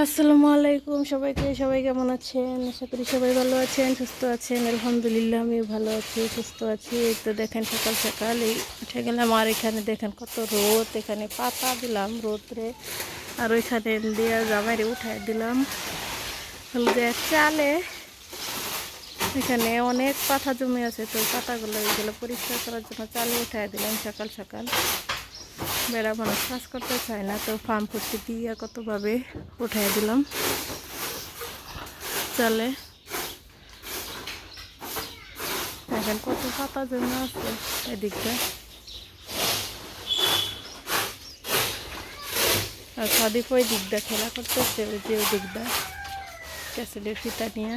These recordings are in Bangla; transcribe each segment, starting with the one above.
আসসালামু আলাইকুম সবাইকে, সবাই কেমন আছেন? আশা করি সবাই ভালো আছেন, সুস্থ আছেন। আলহামদুলিল্লাহ, আমিও ভালো আছি, সুস্থ আছি। তো দেখেন সকাল সকাল, এই উঠে গেলাম আর এখানে দেখেন কত রোদ। এখানে পাতা দিলাম রোদরে, আর ওইখানে দিয়ে জামাইরে উঠাই দিলাম। হলদে চালে এখানে অনেক পাতা জমে আছে, তো পাতাগুলো এগুলো পরিষ্কার করার জন্য চালে উঠাই দিলাম সকাল সকাল। বেড়া মানুষ কাজ করতে চায় না, তো ফার্ম করতে দিয়ে কতভাবে উঠাই দিলাম। চলে। এখন কত পাতা জন্য আছে এদিকটা। আর সাদিপ ওই দিকটা খেলা করতেছে, ওই যে ওই দিকটা। ক্যাসেলের ফিতা নিয়ে।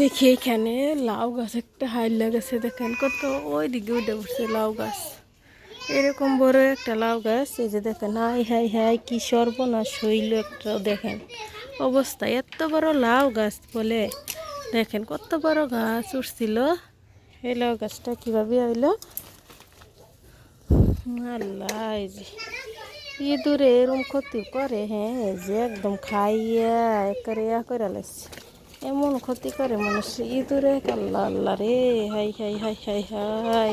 দেখি এখানে লাউ গাছ, একটা হাইলা গেছে দেখেন কত ওই দিকে উঠে পড়ছে লাউ গাছ। এরকম বড় একটা লাউ গাছ, এই যে দেখেন, হাই হাই হাই, কি সর্বনাশ হইল একটা, দেখেন অবস্থা। এত বড় লাউ গাছ বলে, দেখেন কত বড় গাছ উঠছিল। এই লাউ গাছটা কীভাবে হইল আল্লাহ যে ইঁদুরে এরম ক্ষতি করে হ্যাঁ যে একদম খাইয়া, একেবারে ইয়া করে লাগছে এমন ক্ষতি করে মানুষ। ইঁদুরে আল্লাহ আল্লাহ রে, হাই হাই হাই হাই হাই।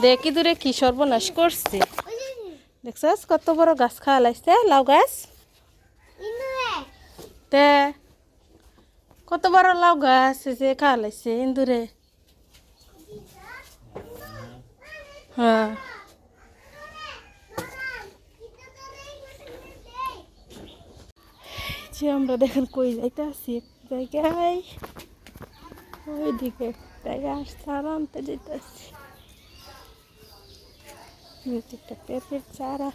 দেখ, ইঁদুরে কি সর্বনাশ করছে। দেখছস কত বড় গাছ খাওয়া লাগছে লাউ গাছ? তে, কত বড় লাউ গাছ যে খাওয়া লাগছে ইঁদুরে? হ্যাঁ। আমরা দেখেন কই যাইতে এক জায়গায়। ওইদিকে গাছ চারা আনতে যেতে একটা পেঁপের চারা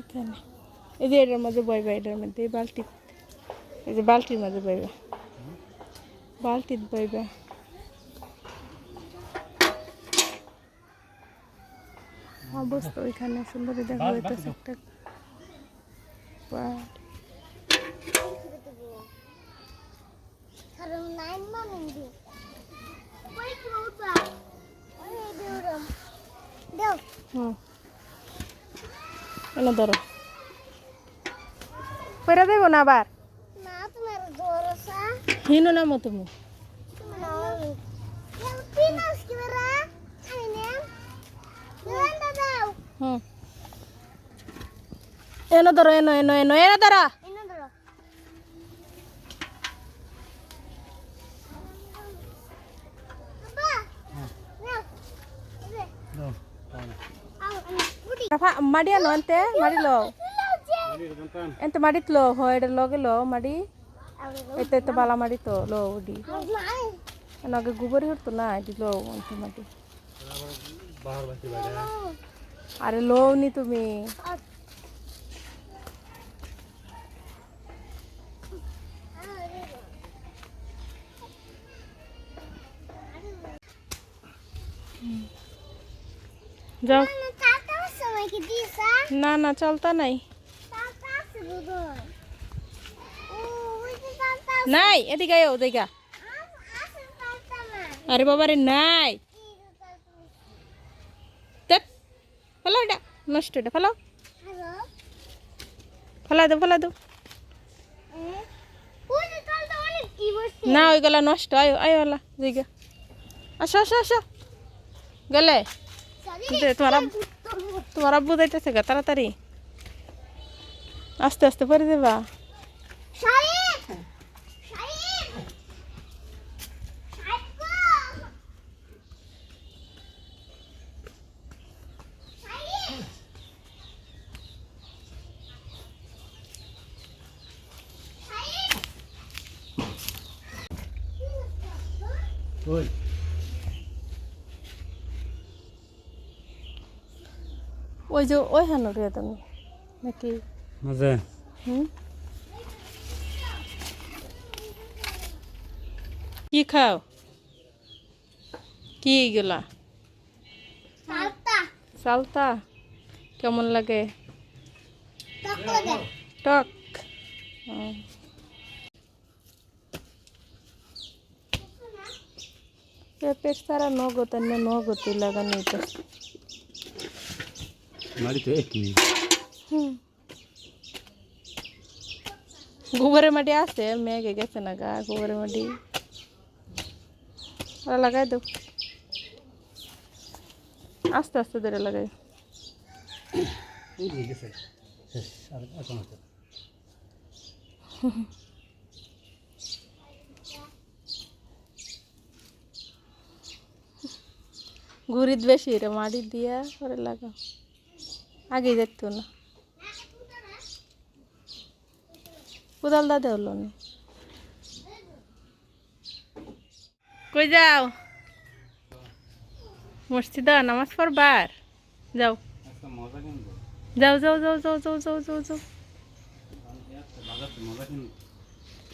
এখানে। এই যে এটার মাঝে বইবা এটার মধ্যে এই বালতি। এই যে বালতির মাঝে বইবা। বালতির বইবা। অবস্থা ওইখানে সুন্দর দেখা যাইতেছে একটা এনে ধরো পেরে দেবো না আবার? Hino de dav? হুম এনে ধরো এনো এনো এনো এনে ধরো Budi. মাড়ি আনো এনতে মাড়ি লো এনতে মাড়িত লো হয় এটা লগে লো মাড়ি এতে এতে বালা মাড়ি তো লো উডি এনাকে গোবরি হতো না এটি লো এনতে মাটি আরে লো নি তুমি যাও না না চলতা নাই. নাই এদিকে Asıl tahta আরে বাবা রে নাই ফেলো এটা নষ্ট এটা ফেলো. ফেলা দো ফেলা দো। না ওইগুলা নষ্ট আয়ো আয়ো ওলা দিকে। আসো আসো আসো। গেলে। তোমার তোমার আব্বু যাইতেছে গা তাড়াতাড়ি। আস্তে আস্তে পরে দেবা Oi. ওই যে ওই হানো রে তুমি। নাকি? মাঝে। হুম? কি খাও? কি এগুলা? সালতা। সালতা? কেমন লাগে? টক সারা নগদ অন্য নগদই লাগানো মাটিতে গোবরের মাটি আছে মেঘে গেছে না গা গোবরের মাটি। ওরা লাগাই দেব আস্তে আস্তে ধরে লাগাই। ঘুরিত বেশি রে মাটি দিয়া পরে লাগাও। আগে দেখতো না কোদাল দাদা হলো না। কই যাও? মসজিদা নামাজ পড়বার? যাও। যাও যাও যাও যাও যাও যাও যাও যাও।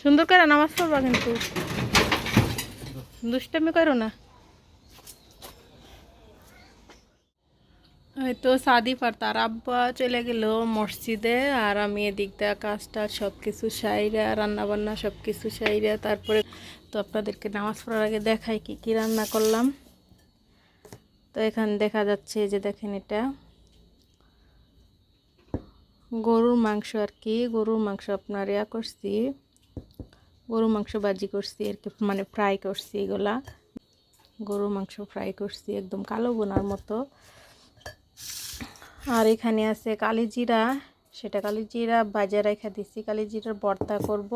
সুন্দর করে নামাজ পড়বা কিন্তু। দুষ্টামি করো না। হয়তো সাদি পারতার আব্বা চলে গেল মসজিদে আর আমি এদিক দিয়ে কাজটা সব কিছু সাইরা রান্না বান্না সব কিছু সাইরা। তারপরে তো আপনাদেরকে নামাজ পড়ার আগে দেখাই কি কি রান্না করলাম। তো এখানে দেখা যাচ্ছে যে দেখেন এটা। গরুর মাংস আর কি, গরুর মাংস আপনার ইয়া করছি, গরুর মাংস ভাজি করছি আর কি মানে ফ্রাই করছি এগুলা। গরুর মাংস ফ্রাই করছি, একদম কালো বোনার মতো। আর এখানে আছে কালি জিরা। সেটা কালি জিরা বাজার রেখে দিচ্ছি কালি জিরার ভর্তা করব।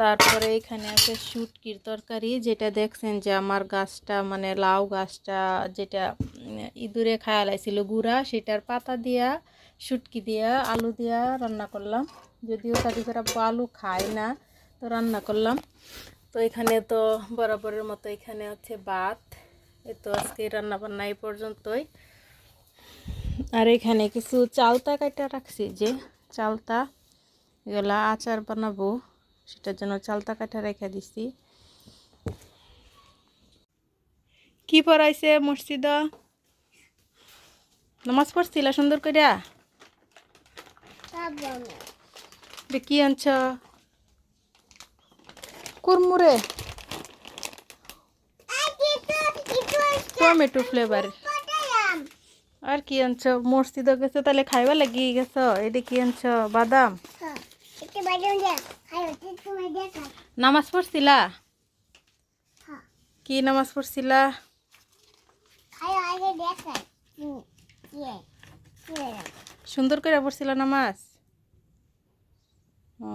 তারপরে এখানে আছে শুটকির তরকারি। যেটা দেখছেন যে আমার গাছটা মানে লাউ গাছটা যেটা ইঁদুরে খায়া লাইছিল গুড়া, সেটার পাতা দিয়া, শুটকি দিয়া, আলু দিয়া রান্না করলাম। যদিও কাজু আব্বু আলু খায় না, তো রান্না করলাম। তো এখানে তো বরাবরের মতো এখানে হচ্ছে ভাত। এ তো আজকে রান্না বান্না এই পর্যন্তই। আর এখানে কিছু চালতা কাটা রাখছি যে চালতা এগুলা আচার বানাবো সেটার জন্য চালতা কাটা রেখে দিছি। কি পড়াইছে মসজিদ? নামাজ পড়ছিলা সুন্দর করিয়া কি আনছ? কুরমুরে। টমেটো ফ্লেভার আর কি আনছ? মসজিদ গেছো, তাহলে খাইবা লাগি গেছ। এটি কি আনছ? বাদাম? নামাজ পড়ছিলা? কি নামাজ পড়ছিলা? সুন্দর করে পড়ছিল নামাজ? ও।